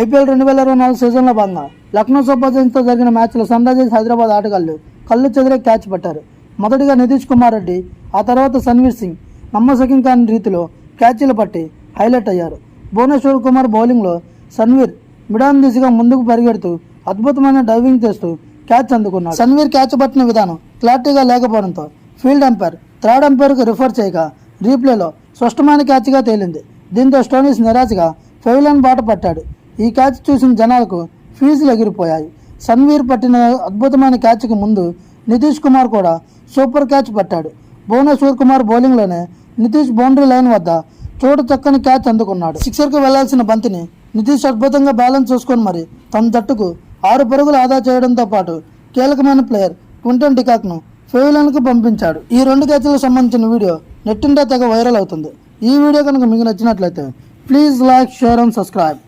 IPL రెండు వేల ఇరవై నాలుగు సీజన్లో భాగంగా లక్నో సూపర్ జైన్స్తో జరిగిన మ్యాచ్లో సన్ రైజర్స్ హైదరాబాద్ ఆటగాళ్ళు కళ్ళు చెదిరే క్యాచ్ పట్టారు. మొదటిగా నితీష్ కుమార్ రెడ్డి ఆ తర్వాత సన్వీర్ సింగ్. నమ్మశక్యం కాని రీతిలో క్యాచ్లు పట్టి హైలైట్ అయ్యారు. భువనేశ్వర్ కుమార్ బౌలింగ్లో సన్వీర్ మిడాన్ దిశగా ముందుకు పరిగెడుతూ అద్భుతమైన డైవింగ్ చేస్తూ క్యాచ్ అందుకున్నాడు. సన్వీర్ క్యాచ్ పట్టిన విధానం క్లారిటీగా లేకపోవడంతో ఫీల్డ్ అంపైర్ థర్డ్ అంపైర్కు రిఫర్ చేయగా రీప్లేలో స్పష్టమైన క్యాచ్గా తేలింది. దీంతో స్టోనీస్ నిరాశగా ఫెయిలన్ బాట పట్టాడు. ఈ క్యాచ్ చూసిన జనాలకు ఫీజులు ఎగిరిపోయాయి. సన్వీర్ పట్టిన అద్భుతమైన క్యాచ్కి ముందు నితీష్ కుమార్ కూడా సూపర్ క్యాచ్ పట్టాడు. భువనేశ్వర్ కుమార్ బౌలింగ్లోనే నితీష్ బౌండరీ లైన్ వద్ద చోటు చక్కని క్యాచ్ అందుకున్నాడు. సిక్సర్కు వెళ్ళాల్సిన బంతిని నితీష్ అద్భుతంగా బ్యాలెన్స్ చూసుకొని మరి తన జట్టుకు ఆరు పరుగులు ఆదా చేయడంతో పాటు కీలకమైన ప్లేయర్ క్వింటన్ డికాక్ను ఫెయిలన్కు పంపించాడు. ఈ రెండు క్యాచ్లకు సంబంధించిన వీడియో నెట్టిండా తెగ వైరల్ అవుతుంది. ఈ వీడియో కనుక మీకు నచ్చినట్లయితే please like share and subscribe.